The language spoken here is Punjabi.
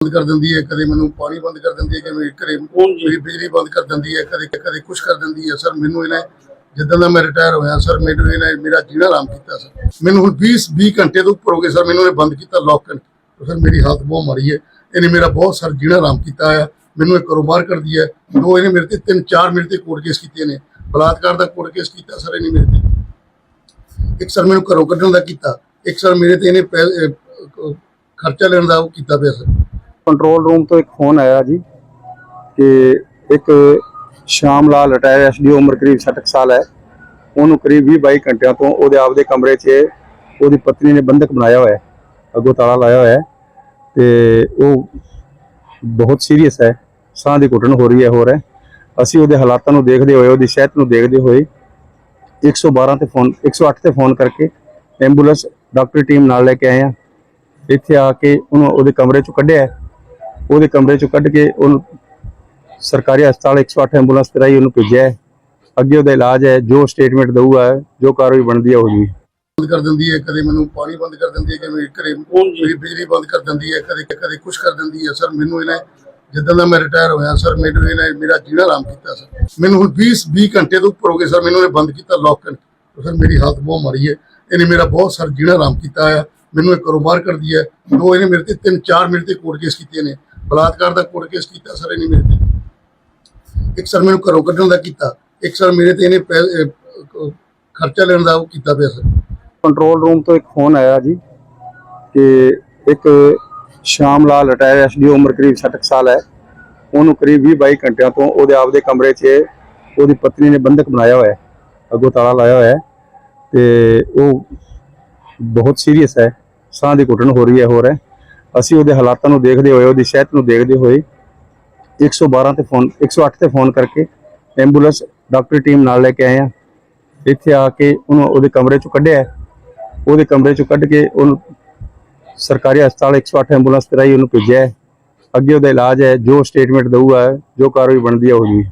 ਬੰਦ ਕਰ ਦਿੰਦੀ ਹੈ ਕਦੇ ਮੈਨੂੰ ਪਾਣੀ ਬੰਦ ਕਰ ਦਿੰਦੀ ਹੈ ਕਿ ਮੇਰੇ ਘਰੇ ਮੇਰੀ ਬਿਜਲੀ ਬੰਦ ਕਰ ਦਿੰਦੀ ਹੈ ਕਦੇ ਕਦੇ ਕੁਛ ਕਰ ਦਿੰਦੀ ਹੈ। ਸਰ ਮੈਨੂੰ ਇਹਨੇ ਜਿੱਦਾਂ ਦਾ ਮੈਂ ਰਿਟਾਇਰ ਹੋਇਆ ਸਰ ਮੈਨੂੰ ਇਹਨੇ ਮੇਰਾ ਜੀਣਾ ਆਰਾਮ ਕੀਤਾ ਸਰ। ਮੈਨੂੰ ਹੁਣ 20 20 ਘੰਟੇ ਤੋਂ ਉੱਪਰ ਹੋ ਗਏ ਸਰ ਮੈਨੂੰ ਇਹਨੇ ਬੰਦ ਕੀਤਾ ਲੌਕ ਕਰਕੇ ਸਰ ਮੇਰੀ ਹਾਲਤ ਬਹੁਤ ਮਾੜੀ ਹੈ। ਇਹਨੇ ਮੇਰਾ ਬਹੁਤ ਸਰ ਜੀਣਾ ਆਰਾਮ ਕੀਤਾ ਹੈ। ਮੈਨੂੰ ਇਹ ਕਾਰੋਬਾਰ ਕਰਦੀ ਹੈ। ਦੋ ਇਹਨੇ ਮੇਰੇ ਤੇ ਤਿੰਨ ਚਾਰ ਮੇਰੇ ਤੇ ਕੋਰਟ ਕੇਸ ਕੀਤੇ ਨੇ। ਬਲਾਤਕਾਰ ਦਾ ਕੋਰਟ ਕੇਸ ਕੀਤਾ ਸਰ ਇਹਨੇ ਮੇਰੇ ਤੇ। ਇੱਕ ਸਰ ਮੈਨੂੰ ਘਰੋਂ ਕੱਢਣ ਦਾ ਕੀਤਾ। ਇੱਕ ਸਰ ਮੇਰੇ ਤੇ ਇਹਨੇ ਖਰਚਾ ਲੈਣ ਦਾ ਉਹ ਕੀਤਾ ਪਿਆ ਸਰ। ਕੰਟਰੋਲ ਰੂਮ ਤੋਂ ਇੱਕ ਫੋਨ ਆਇਆ ਜੀ ਕਿ ਇੱਕ ਸ਼ਾਮ ਲਾਲ ਰਿਟਾਇਰ ਐਸਡੀਓ ਉਮਰ ਕਰੀਬ 60 ਕੁ ਸਾਲ ਹੈ। ਉਹਨੂੰ ਕਰੀਬ 20 22 ਘੰਟਿਆਂ ਤੋਂ ਉਹਦੇ ਆਪਦੇ ਕਮਰੇ 'ਚ ਉਹਦੀ ਪਤਨੀ ਨੇ ਬੰਦਕ ਬਣਾਇਆ ਹੋਇਆ ਹੈ, ਅੱਗੋਂ ਤਾਲਾ ਲਾਇਆ ਹੋਇਆ ਹੈ ਤੇ ਉਹ ਬਹੁਤ ਸੀਰੀਅਸ ਹੈ, ਸਾਹ ਦੀ ਘੁੱਟਣ ਹੋ ਰਹੀ ਹੈ, ਹੋਰ ਹੈ। ਅਸੀਂ ਉਹਦੇ ਹਾਲਾਤਾਂ ਨੂੰ ਦੇਖਦੇ ਹੋਏ, ਉਹਦੀ ਸਿਹਤ ਨੂੰ ਦੇਖਦੇ ਹੋਏ 112 ਤੇ ਫੋਨ 108 ਤੇ ਫੋਨ ਕਰਕੇ ਐਂਬੂਲੈਂਸ ਡਾਕਟਰੀ ਟੀਮ ਨਾਲ ਲੈ ਕੇ ਆਏ ਆ ਇੱਥੇ ਆ ਕੇ ਉਹਨੂੰ ਉਹਦੇ ਕਮਰੇ ਚੋਂ ਕੱਢਿਆ ਉਹਦੇ ਕਮਰੇ ਚੋਂ ਕੱਢ ਕੇ ਉਹਨੂੰ ਸਰਕਾਰੀ ਹਸਪਤਾਲ 108 ਐਂਬੂਲੈਂਸ ਤੇ ਰਾਹੀਂ ਉਹਨੂੰ ਭੇਜਿਆ ਹੈ। ਅੱਗੇ ਉਹਦਾ ਇਲਾਜ ਹੈ ਜੋ ਸਟੇਟਮੈਂਟ ਦਊਗਾ ਜੋ ਕਾਰਵਾਈ ਬਣਦੀ ਹੈ ਉਹ ਜੀ ਬੰਦ ਕਰ ਦਿੰਦੀ ਹੈ ਕਦੇ ਮੈਨੂੰ ਪਾਣੀ ਬੰਦ ਕਰ ਦਿੰਦੀ ਹੈ ਕਿ ਮੇਰੇ ਘਰੇ ਮੇਰੀ ਬਿਜਲੀ ਬੰਦ ਕਰ ਦਿੰਦੀ ਹੈ ਕਦੇ ਕਦੇ ਕੁਛ ਕਰ ਦਿੰਦੀ ਹੈ। ਸਰ ਮੈਨੂੰ ਇਹਨੇ ਜਿੱਦਾਂ ਦਾ ਮੈਂ ਰਿਟਾਇਰ ਹੋਇਆ ਸਰ ਮੈਨੂੰ ਇਹਨੇ ਮੇਰਾ ਜੀਣਾ ਆਰਾਮ ਕੀਤਾ ਸਰ। ਮੈਨੂੰ ਹੁਣ 20 20 ਘੰਟੇ ਤੋਂ ਉੱਪਰ ਹੋ ਗਏ ਸਰ ਮੈਨੂੰ ਇਹਨੇ ਬੰਦ ਕੀਤਾ ਲੌਕ ਕਰਕੇ ਸਰ ਮੇਰੀ ਹਾਲਤ ਬਹੁਤ ਮਾੜੀ ਹੈ। ਇਹਨੇ ਮੇਰਾ ਬਹੁਤ ਸਰ ਜੀਣਾ ਆਰਾਮ ਕੀਤਾ ਹੈ ਮੈਨੂੰ ਇਹ ਕਾਰੋਬਾਰ ਕਰਦੀ ਹੈ। ਦੋ ਇਹਨੇ ਮੇਰੇ ਤੇ ਤਿੰਨ ਚਾਰ ਮੇਰੇ ਤੇ ਕੋਰਟ ਕੇਸ ਕੀਤੇ ਨੇ। ਬਲਾਤਕਾਰ ਦਾ ਕੋਰਟ ਕੇਸ ਕੀਤਾ, ਸਰ, ਇਹਨੇ ਮੇਰੇ ਤੇ। ਇੱਕ ਸਰ ਮੈਨੂੰ ਘਰੋਂ ਕੱਢਣ ਦਾ ਕੀਤਾ। ਇੱਕ ਸਰ ਮੇਰੇ ਤੇ ਇਹਨੇ ਖਰਚਾ ਲੈਣ ਦਾ ਉਹ ਕੀਤਾ ਪਿਆ, ਸਰ। ਕੰਟਰੋਲ ਰੂਮ ਤੋਂ ਇੱਕ ਫੋਨ ਆਇਆ ਜੀ ਕਿ ਇੱਕ ਸ਼ਾਮ ਲਾਲ ਰਿਟਾਇਰ ਐਸਡੀਓ ਉਮਰ ਕਰੀਬ 60 ਕੁ ਸਾਲ ਹੈ। ਉਹਨੂੰ ਕਰੀਬ 20 22 ਘੰਟਿਆਂ ਤੋਂ ਉਹਦੇ ਆਪਦੇ ਕਮਰੇ 'ਚ ਉਹਦੀ ਪਤਨੀ ਨੇ ਬੰਦਕ ਬਣਾਇਆ ਹੋਇਆ ਹੈ। ਅੱਗੋਂ ਤਾਲਾ ਲਾਇਆ ਹੋਇਆ ਹੈ ਤੇ ਉਹ ਬਹੁਤ ਸੀਰੀਅਸ ਹੈ। ਸਾਹ ਦੀ ਘੁੱਟਣ ਹੋ ਰਹੀ ਹੈ, ਹੋਰ ਹੈ। ਅਸੀਂ ਉਹਦੇ ਹਾਲਾਤਾਂ ਨੂੰ ਦੇਖਦੇ ਹੋਏ, ਉਹਦੀ ਸਿਹਤ ਨੂੰ ਦੇਖਦੇ ਹੋਏ 112 ਤੇ ਫੋਨ 108 ਤੇ ਫੋਨ ਕਰਕੇ ਐਂਬੂਲੈਂਸ ਡਾਕਟਰੀ ਟੀਮ ਨਾਲ ਲੈ ਕੇ ਆਏ ਆ ਇੱਥੇ ਆ ਕੇ ਉਹਨੂੰ ਉਹਦੇ ਕਮਰੇ ਚੋਂ ਕੱਢਿਆ ਉਹਦੇ ਕਮਰੇ ਚੋਂ ਕੱਢ ਕੇ ਉਹਨੂੰ ਸਰਕਾਰੀ ਹਸਪਤਾਲ 108 ਐਂਬੂਲੈਂਸ ਤੇ ਰਾਹੀਂ ਉਹਨੂੰ ਭੇਜਿਆ ਅੱਗੇ ਉਹਦਾ ਇਲਾਜ ਹੈ, ਜੋ ਸਟੇਟਮੈਂਟ ਦਊਗਾ, ਜੋ ਕਾਰਵਾਈ ਬਣਦੀ ਹੈ ਉਹ ਜੀ